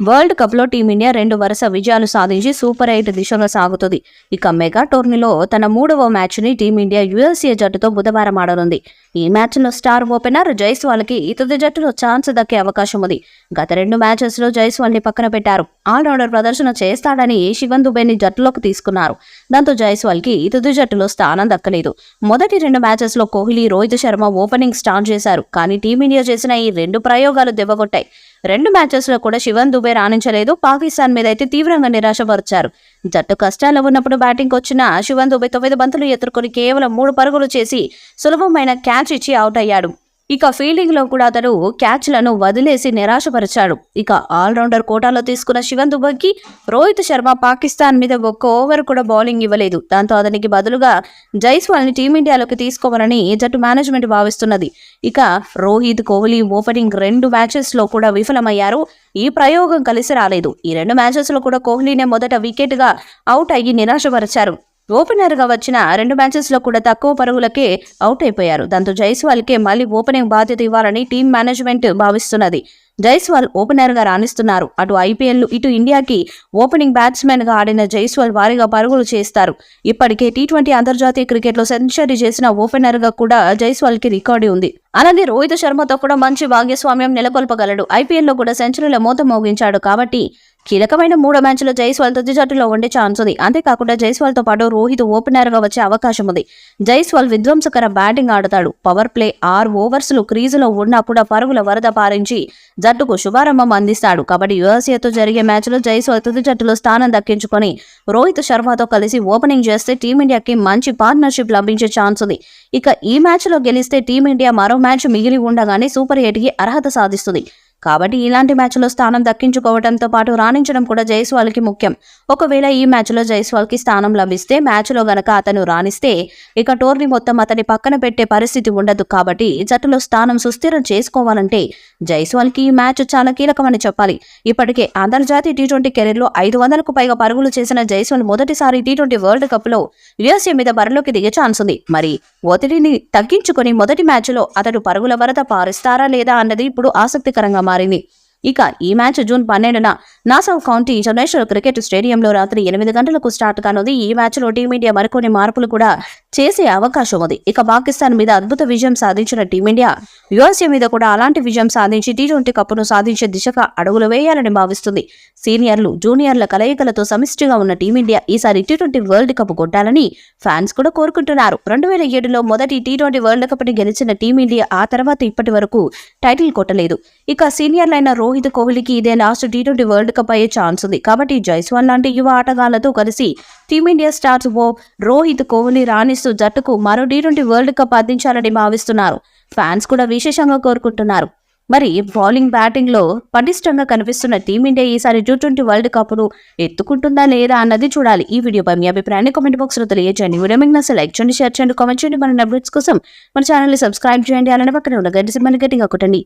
World కప్లో team India రెండు వరుస విజయాలు సాధించి సూపర్ ఎయిట్ దిశగా సాగుతుంది. ఇక మెగా టోర్నీలో తన మూడవ మ్యాచ్ని టీమిండియా యుఎస్ఏ జట్టుతో బుధవారం ఆడనుంది. ఈ మ్యాచ్లో స్టార్ ఓపెనర్ జైస్వాల్కి కి జట్టులో ఛాన్స్ దక్కే అవకాశం ఉంది. గత రెండు మ్యాచెస్లో జైస్వాల్ని ని పక్కన పెట్టారు. ఆల్రౌండర్ ప్రదర్శన చేస్తాడని శివన్ దుబేని జట్టులోకి తీసుకున్నారు. దాంతో జైస్వాల్కి కి జట్టులో స్థానం దక్కలేదు. మొదటి రెండు మ్యాచెస్లో కోహ్లీ రోహిత్ శర్మ ఓపెనింగ్ స్టార్ట్ చేశారు. కానీ టీమిండియా చేసిన ఈ రెండు ప్రయోగాలు దెబ్బగొట్టాయి రెండు మ్యాచెస్లో కూడా శివన్ దుబే రాణించలేదు. పాకిస్తాన్ మీద అయితే తీవ్రంగా నిరాశపరిచారు జట్టు కష్టాల్లో ఉన్నప్పుడు బ్యాటింగ్ వచ్చిన శివన్ దుబే తొమ్మిది బంతులు ఎదుర్కొని కేవలం మూడు పరుగులు చేసి సులభమైన క్యాచ్ ఇచ్చి అవుట్ అయ్యాడు. ఇక ఫీల్డింగ్లో కూడా అతను క్యాచ్లను వదిలేసి నిరాశపరిచాడు. ఇక ఆల్రౌండర్ కోటాలో తీసుకున్న శివన్ దుబేకి రోహిత్ శర్మ పాకిస్తాన్ మీద ఒక్క ఓవర్ కూడా బౌలింగ్ ఇవ్వలేదు. దాంతో అతనికి బదులుగా జైస్వాల్ని టీమిండియాలోకి తీసుకోవాలని జట్టు మేనేజ్మెంట్ భావిస్తున్నది. ఇక రోహిత్ కోహ్లీ ఓపెనింగ్ రెండు మ్యాచెస్లో కూడా విఫలమయ్యారు. ఈ ప్రయోగం కలిసి రాలేదు. ఈ రెండు మ్యాచెస్లో కూడా కోహ్లీనే మొదట వికెట్గా అవుట్ అయ్యి నిరాశపరిచారు. ఓపెనర్గా వచ్చిన రెండు మ్యాచెస్లో కూడా తక్కువ పరుగులకే అవుట్ అయిపోయారు దాంతో జైస్వాల్కే మళ్ళీ ఓపెనింగ్ బాధ్యత ఇవ్వాలని టీం మేనేజ్మెంట్ భావిస్తున్నది. జైస్వాల్ ఓపెనర్గా రాణిస్తున్నారు. అటు ఐపీఎల్ ఇటు ఇండియాకి ఓపెనింగ్ బ్యాట్స్మెన్గా ఆడిన జైస్వాల్ వారిగా పరుగులు చేస్తారు. ఇప్పటికే టీ ట్వంటీ అంతర్జాతీయ క్రికెట్లో సెంచరీ చేసిన ఓపెనర్గా కూడా జైస్వాల్కి రికార్డు ఉంది. అలాగే రోహిత్ శర్మతో కూడా మంచి భాగ్యస్వామ్యం నెలకొల్పగలడు. ఐపీఎల్లో కూడా సెంచరీల మూత మోగించాడు కాబట్టి కీలకమైన మూడో మ్యాచ్లో జైస్వాల్ తుది జట్టులో ఉండే ఛాన్స్ ఉంది. అంతేకాకుండా జైస్వాల్తో పాటు రోహిత్ ఓపెనర్గా వచ్చే అవకాశం ఉంది. జైస్వాల్ విధ్వంసకర బ్యాటింగ్ ఆడతాడు. పవర్ ప్లే ఆరు ఓవర్స్లు క్రీజులో ఉన్నా కూడా పరుగుల వరద పారించి జట్టుకు శుభారంభం అందిస్తాడు. కాబట్టి యుఎస్ఏతో జరిగే మ్యాచ్లో జైస్వాల్ తుది జట్టులో స్థానం దక్కించుకొని రోహిత్ శర్మతో కలిసి ఓపెనింగ్ చేస్తే టీమిండియాకి మంచి పార్ట్నర్షిప్ లభించే ఛాన్స్ ఉంది. ఇక ఈ మ్యాచ్లో గెలిస్తే టీమిండియా మరో మ్యాచ్ మిగిలి ఉండగానే సూపర్ ఎయిట్కి అర్హత సాధిస్తుంది. కాబట్టి ఇలాంటి మ్యాచ్లో స్థానం దక్కించుకోవడంతో పాటు రాణించడం కూడా జైస్వాల్కి ముఖ్యం. ఒకవేళ ఈ మ్యాచ్లో జైస్వాల్కి స్థానం లభిస్తే మ్యాచ్లో గనక అతను రాణిస్తే ఇక టోర్నీ మొత్తం అతని పక్కన పెట్టే పరిస్థితి ఉండదు కాబట్టి జట్టులో స్థానం సుస్థిరం చేసుకోవాలంటే జైస్వాల్కి ఈ మ్యాచ్ చాలా కీలకమని చెప్పాలి. ఇప్పటికే అంతర్జాతీయ టీ ట్వంటీ కెరీర్లో ఐదు వందలకు పైగా పరుగులు చేసిన జైస్వాల్ మొదటిసారి టీ ట్వంటీ వరల్డ్ కప్లో యుఎస్ఏ మీద బరిలోకి దిగే ఛాన్స్ ఉంది. మరి ఒత్తిడిని తగ్గించుకొని మొదటి మ్యాచ్లో అతడు పరుగుల వరద పారిస్తారా లేదా అన్నది ఇప్పుడు ఆసక్తికరంగా మారింది. ఇక ఈ మ్యాచ్ జూన్ పన్నెండున నాసౌ కౌంటీ ఇంటర్నేషనల్ క్రికెట్ స్టేడియంలో రాత్రి ఎనిమిది గంటలకు స్టార్ట్ కానుంది. ఈ మ్యాచ్లో టీమిండియా మరికొన్ని మార్పులు కూడా చేసే అవకాశం ఉంది. ఇక పాకిస్తాన్ మీద అద్భుత విజయం సాధించిన టీమిండియా యుఎస్ఏ మీద కూడా అలాంటి విజయం సాధించి టీ ట్వంటీ కప్పును సాధించే దిశగా అడుగులు వేయాలని భావిస్తుంది. సీనియర్లు జూనియర్ల కలయికలతో సమిష్టిగా ఉన్న టీమిండియా ఈసారి టీ ట్వంటీ వరల్డ్ కప్ కొట్టాలని ఫ్యాన్స్ కూడా కోరుకుంటున్నారు. రెండు వేల ఏడులో మొదటి టీ ట్వంటీ వరల్డ్ కప్ని గెలిచిన టీమిండియా ఆ తర్వాత ఇప్పటి వరకు టైటిల్ కొట్టలేదు. ఇక సీనియర్లైన రోహిత్ కోహ్లీకి ఇదే last T twenty world cup chance ఉంది. కాబట్టి జైస్వాల్ లాంటి యువ ఆటగాళ్ళతో కలిసి టీమిండియా స్టార్స్ ఓ రోహిత్ కోహ్లీ రాణిస్తూ జట్టుకు మరో టీ ట్వంటీ వరల్డ్ కప్ అందించాలని భావిస్తున్నారు. ఫ్యాన్స్ కూడా విశేషంగా కోరుకుంటున్నారు. మరి బౌలింగ్ బ్యాటింగ్లో పటిష్టంగా కనిపిస్తున్న టీమిండియా ఈసారి టూ ట్వంటీ వరల్డ్ కప్ను ఎత్తుకుంటుందా లేదా అన్నది చూడాలి. ఈ వీడియోపై మీ అభిప్రాయాన్ని కామెంట్ బాక్స్లో తెలియజేయండి. వీడియో మీకు నచ్చ లైక్ చేయండి షేర్ చేయండి కామెంట్ చేయండి. మన అప్డేట్స్ కోసం మన ఛానల్ సబ్స్క్రైబ్ చేయండి. అలానే పక్కన ఉన్న గంట సిబ్బంది గట్టిగా కొట్టండి.